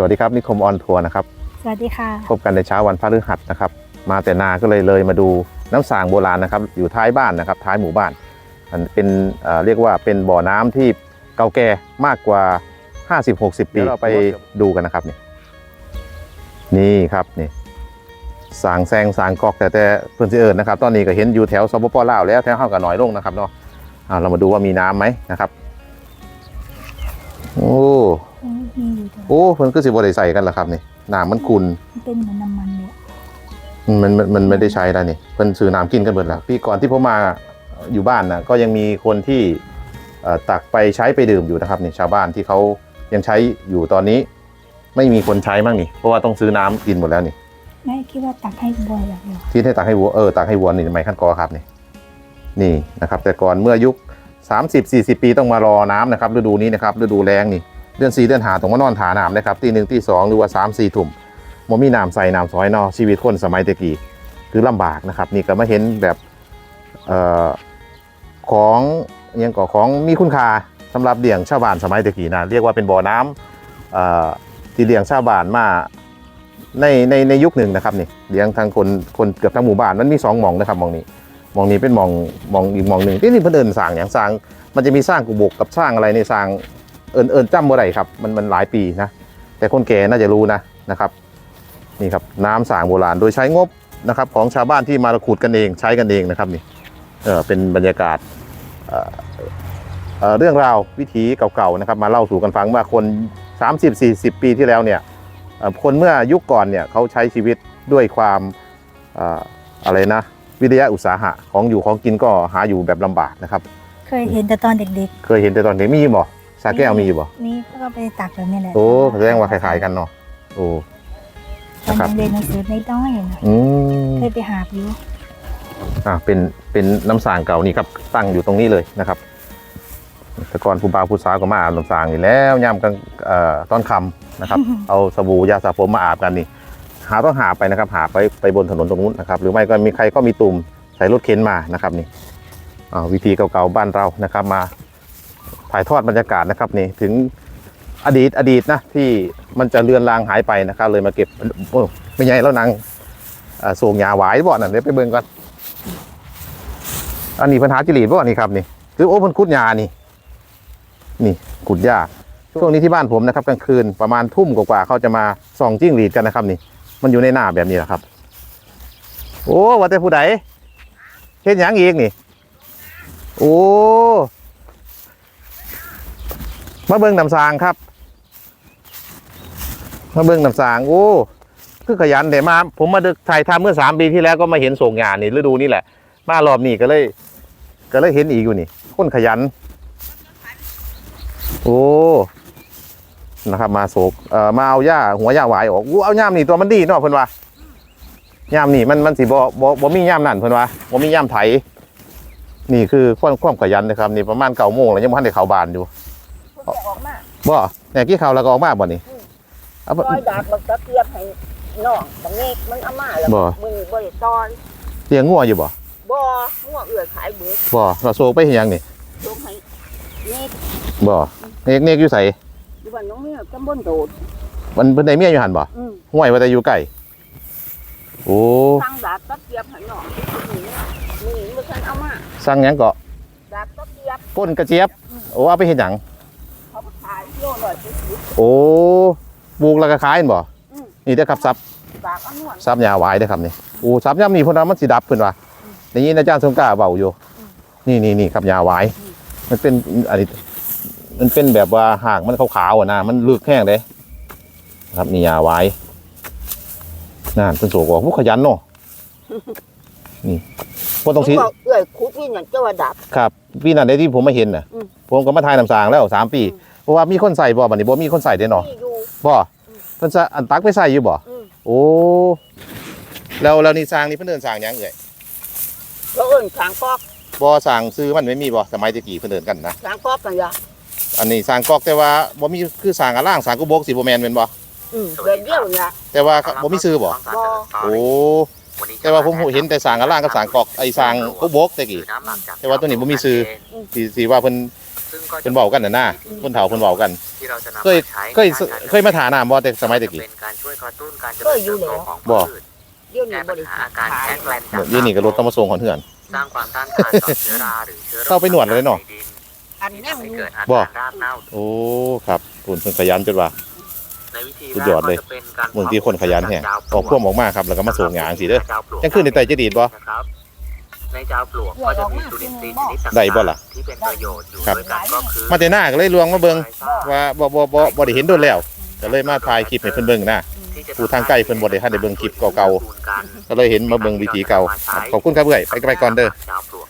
สวัสดีครับนิคมออนทัวร์นะครับ สวัสดีค่ะพบกันในเช้าวันพฤหัสนะครับ มาแต่นาก็เลยเลยมาดูน้ำสางโบราณนะครับ อยู่ท้ายบ้านนะครับ ท้ายหมู่บ้าน มันเป็นเอ่อเรียกว่าเป็นบ่อน้ำที่เก่าแก่มากกว่า 50-60 ปีเดี๋ยวเราไปดูกันนะครับนี่นี่ครับนี่สางแซงสางกอกแต่แต่เพื่อนสิเอิญนะครับ ตอนนี้ก็เห็นอยู่แถวสปปลาวแล้วแถวเฮากับหน่อยลงนะครับเนาะอ่าเรามาดูว่ามีน้ำไหมนะครับ โอ้อืมมีอยู่แต่โอ้เพิ่นคือสิบ่ได้ใส่กันล่ะครับนี่น้ำมันขุ่นมันเป็นเหมือนน้ำมันเลยมันมันมันไม่ได้ใช้แล้วนี่เพิ่นซื้อน้ำกินกันเบิดแล้วปีก่อนที่ผมมาอยู่บ้านนะก็ยังมีคนที่เอ่อตักไปใช้ไปดื่มอยู่นะครับนี่ชาวบ้านที่เขายังใช้อยู่ตอนนี้ ไม่มีคนใช้มั่งนี่เพราะว่าต้องซื้อน้ำกินหมดแล้วนี่ ไม่คิดว่าตักให้บัวอย่างเดียวที่ให้ตักให้วัวเออตักให้วัวนี่ไมขั้นกอครับนี่นี่นะครับ แต่ก่อนเมื่อยุค 30-40 ปีต้องมารอน้ำนะครับฤดูนี้นะครับฤดูแล้งนี่เดือน4เดือนหาต้องมานอนถาน้ำนะครับตีหนึ่งตีสองหรือว่า3 4ถุ่มบ่มีน้ำใส่น้ำซอยเนอชีวิตคนสมัยตะกี้คือลำบากนะครับ นี่ก็มาเห็นแบบออของยังก่อของมีคุณค่าสำหรับเลี้ยงชาวบ้านสมัยตะกี้นะเรียกว่าเป็นบ่อน้ำเอ่อที่เลี้ยงชาวบ้านมาในในในยุคหนึ่งนะครับนี่เลี้ยงทางคนคนเกือบทั้งหมู่บ้านมันมีสองหมองนะครับมองนี้ มองนี้เป็นมองมองอีกมองหนึ่งที่นี่เพิ่นเอินสร้างอย่างสร้าง มันจะมีสร้างกุบกกับสร้างอะไรในสร้างเอินเอินจำบ่ได้ครับมันมันหลายปีนะแต่คนแก่น่าจะรู้นะนะครับนี่ครับน้ำสร้างโบราณโดยใช้งบนะครับของชาวบ้านที่มาขุดกันเองใช้กันเองนะครับนี่เออเป็นบรรยากาศเอ่อเเรื่องราววิถีเก่าๆนะครับ มาเล่าสู่กันฟังว่าคน 30-40 ปีที่แล้วเนี่ยคนเมื่อยุคก่อนเนี่ยเขาใช้ชีวิตด้วยความออะไรนะ วิทยาอุตสาหะของอยู่ของกินก็หาอยู่แบบลำบากนะครับ เคยเห็นแต่ตอนเด็กเคยเห็นแต่ตอนเด็กมีบ่สาแก้วมีบ่ๆ นี่เขาก็ไปตักแบบนี้แหละโอ้แสดงว่าคล้ายๆกันเนาะโอ้ ตอนนะครับยังเรียนหนังสือในน้อยๆนะอืม เคยไปหาบอยู่อ่าเป็นเป็นน้ำสางเก่านี่ครับตั้งอยู่ตรงนี้เลยนะครับแต่ก่อนผู้บ่าวผู้สาวก็มาอาบน้ำสางนี่แล้วย่ำกลางเอ่อตอนค่ำนะครับ เอาสบู่ยาสระผมมาอาบกันนี่ หาต้องหาไปนะครับ หาไปไปบนถนนตรงนู้นนะครับ หรือไม่ก็มีใครก็มีตุ่มใส่รถเข็นมานะครับนี่วิธีเก่าๆบ้านเรานะครับ มาถ่ายทอดบรรยากาศนะครับนี่ถึงอดีตอดีตนะที่มันจะเลือนลางหายไปนะครับ เลยมาเก็บโอ้ไม่ใหญ่แล้วนางอ่าส่งยาหวายบ่อนั่นเดี๋ยวไปเบิ่งก่อนอันนี้ปัญหาจิรีบ่อนี่ครับนี่คือโอ้เพันคุดยานี่นี่ขุดหญ้าช่วงนี้ที่บ้านผมนะครับกลางคืนประมาณทุ่มกว่าๆเขาจะมาส่องจิ้งหรีดกันนะครับนี่ มันอยู่ในหน้าแบบนี้แหละครับ โอ้ว่าแต่ผู้ใดเห็นอย่างอีกนี่ โอ้มาเบิ่งน้ำสางครับ มาเบิ่งน้ำสาง โอ้คือขยันเดี๋ยวมา ผมมาดึกถ่ายทำเมื่อสามปีที่แล้วก็มาเห็นส่งงานนี่ฤดูนี้แหละ มารอบนี้ก็เลย ก็เลยเห็นอีกอยู่นี่คนขยัน โอ้ นะครับ มาโศกเอ่อมาเอาหญ้าหัวหญ้าหวายออกอู้เอาย่ามนี่ตัวมันดีเนาะเพิ่นว่าย่ามนี่มันมันสิบ่บ่บ่มีย่ามนั่นเพิ่นว่าบ่มีย่ามไถ นี่คือความความขยันนะครับ นี่ประมาณเก้าโมงแล้วยังบ่ทันได้เข้าบ้านอยู่มันจะออกมาบ่เนี่ยกี่ข้าวแล้วก็ออกมาบ่นี่เอาบ่ ซอยดากมันก็เตรียมให้น้องบางเนกมันเอามาแล้วบ่ มือบ่ได้ซอยเลี้ยงงัวอยู่บ่บ่งัวเอื้อยขายเบิดบ่เราโศกไปเฮ็ดหยังนี่ลงให้เนกบ่เนกเนกอยู่ไส อยู่บ้านน้องเมียตำบลโดดมันเพิ่นได้เมียอยู่หั่นบ่อืมห้วยว่าแต่อยู่ใกล้โอ้สั่งดากก็เตรียมให้น้องนี่นี่บ่ทันเอามาสั่งหยังเกาะดากก็เตรียมป่นกระเจี๊ยบโอ้เอาไปเฮ็ดหยังเขาก็ขายโลละสิบ โอ้ปลูกแล้วก็ขายแม่นบ่อืม นี่เด้อครับซับดากเอานวลซับยาหวายเด้อครับนี่โอ้ซับยามนี่เพนว่ามันสิดับเพิ่นว่าอย่างนี้อาจารย์สงกล้าเบาอยู่ นี่นี่นี่ครับยาหวาย มันเป็นอันนี้ มันเป็นแบบว่าหากมันขาวๆอะนะมันลึกแห้งเด้ครับนี่ยาหวายนั่นเพิ่นโสกออกผู้ขยันเนาะนี่บ่ต้องสิผมบอกเอื้อยคุดนี่นั่นจะว่าดับครับปีนั้นได้ที่ผมมาเห็นน่ะอืมผมก็มาทายน้ำสางแล้วสามปีอืมเพราะว่ามีคนใส่บ่บัดนี้บ่มีคนใส่เด้เนาะนี่อยู่บ่เพิ่นจะอันตักไปใส่อยู่บ่อืมโอ้แล้วแล้วนี่สร้างนี่เพิ่นเดินสร้างหยังเอ่ยแล้วเอิ้นขางกอกบ่สร้างซื้อมันไม่มีบ่สมัยตะกี้เพิ่นเดินกันนะขางกอกกันอย่า อันนี้สร้างกอกแต่ว่าบ่มีคือสร้างอะล่างสร้างกุบกสิบ่แม่นแม่นบ่อืมเดี๋ยวเดียวน่ะแต่ว่าบ่มีซื้อบ่บ่โอ้แต่ว่าผมเห็นแต่สร้างอะล่างกับสร้างกอกไอ้สร้างกุบกตะกี้แต่ว่าตัวนี้บ่มีซื้อสิสิว่าเพิ่นซึ่งก็จะเพิ่นเว้ากันน่ะนะเพิ่นเฒ่าเพิ่นเว้ากันที่เราจะนำเคยมาใช้เคยเคยมาถาน้ำบ่แต่สมัยตะกี้เป็นการช่วยกระตุ้นการเจริญเติบโตของบ่พืชเดี๋ยวนี้แก้บปัญริหาษัทอาการแข็งแรงจากเดี๋ยวนี้ก็รถต้องมาส่งของเฮือนสร้างความต้านทานต่อเชื้อราหรือเชื้อโรคเข้าไปหนวดเลยเนาะอั นที่นี้ทำให้อยู่เกิดอาบ่การรากเน่าโอ้ครับคุณเพิ่นขยันจนว่า ในวิธีสุดยอดเลย แรกก็จะเป็นการเมืองที่คนขยันแฮงออกพ่วงออกมาครับ แล้วก็มาส่งหยางสิเด้อเจ้าปลวกจังขึ้นในไตจะดีดบ่ นะครับในเจ้าปลวกก็จะมีจุลินทรีย์ชนิดต่างๆได้บ่ล่ะ ที่เป็นประโยชน์อยู่ครับ ด้วยกันก็คือมาแต่หน้าก็เลยลวงมาเบิ่งว่าบ่บ่บ่บ่ได้เห็นโดนแล้วก็เลยมาถ่ายคลิปให้เพิ่นเบิ่งนะที่จะผู้ทางใกล้เพิ่นบ่ได้ทันได้เบิ่งคลิปเก่าๆก็เลยเห็นมาเบิ่งวิธีเก่าครับขอบคุณครับเอื้อยไปไปก่อนเด้อเจ้าปลวก